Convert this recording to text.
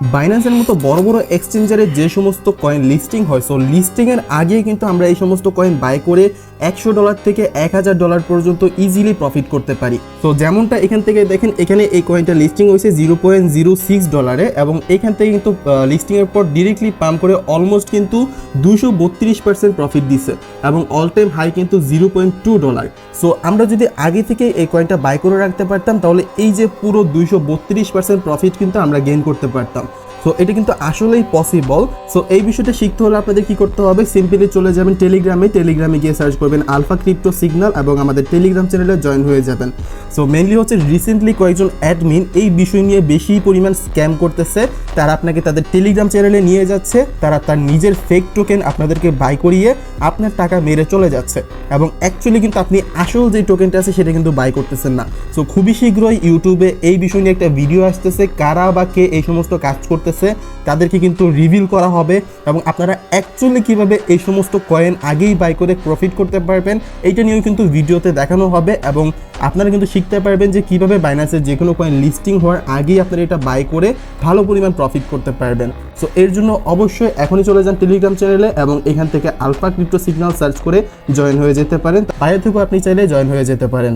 বাইন্যান্সের মতো বড় বড় এক্সচেঞ্জারে যে সমস্ত কয়েন লিস্টিং হয় সো লিস্টিংয়ের আগে কিন্তু আমরা এই সমস্ত কয়েন বাই করে একশো ডলার থেকে এক হাজার ডলার পর্যন্ত ইজিলি প্রফিট করতে পারি। তো যেমনটা এখান থেকে দেখেন, এখানে এই কয়েনটা লিস্টিং হয়েছে জিরো পয়েন্ট জিরো সিক্স ডলারে এবং এখান থেকে কিন্তু লিস্টিংয়ের পর ডিরেক্টলি পাম্প করে অলমোস্ট কিন্তু দুশো বত্রিশ পার্সেন্ট প্রফিট দিচ্ছে এবং অল টাইম হাই কিন্তু zero point two dollar so আমরা যদি আগে থেকে এই কয়েনটা বাই করে রাখতে পারতাম, তাহলে এই যে পুরো দুইশো বত্রিশ পার্সেন্ট প্রফিট কিন্তু আমরা গেইন করতে পারতাম। সো এটা কিন্তু আসলেই পসিবল সো এই বিষয়টা শিখতে হলে আপনাদের কি করতে হবে? সিম্পলি চলে যাবেন টেলিগ্রামে টেলিগ্রামে গিয়ে সার্চ করবেন আলফা ক্রিপ্টো সিগন্যাল এবং আমাদের টেলিগ্রাম চ্যানেলে জয়েন হয়ে যাবেন। সো মেনলি হচ্ছে রিসেন্টলি কয়েকজন অ্যাডমিন এই বিষয় নিয়ে বেশি পরিমাণ স্ক্যাম করতেছে। তারা আপনাকে তাদের টেলিগ্রাম চ্যানেলে নিয়ে যাচ্ছে। তারা তার নিজের ফেক টোকেন আপনাদেরকে বাই করিয়ে আপনার টাকা মেরে চলে যাচ্ছে। এবং অ্যাকচুয়ালি কিন্তু আপনি আসল যে টোকেনটা আছে, সেটা কিন্তু বাই করতেছেন না। সো খুবই শীঘ্রই ইউটিউবে এই বিষয় নিয়ে একটা ভিডিও আসতেছে। কারা বা কে এই সমস্ত কাজ করতেছে, তাদেরকে কিন্তু রিভিল করা হবে এবং আপনারা অ্যাকচুয়ালি কীভাবে এই সমস্ত কয়েন আগেই বাই করে প্রফিট করতে পারবেন, এইটা নিয়েও কিন্তু ভিডিওতে দেখানো হবে এবং আপনারা কিন্তু শিখতে পারবেন যে কীভাবে বাইন্যান্সের যে কোনো কয়েন লিস্টিং হওয়ার আগেই আপনারা এটা বাই করে ভালো পরিমাণ প্রফিট করতে পারবেন। সো এর জন্য অবশ্যই এখনই চলে যান টেলিগ্রাম চ্যানেলে এবং এখান থেকে আলফা ক্রিপ্টো সিগন্যাল সার্চ করে জয়েন হয়ে যেতে পারেন। বাইরে থেকেও আপনি চাইলে জয়েন হয়ে যেতে পারেন।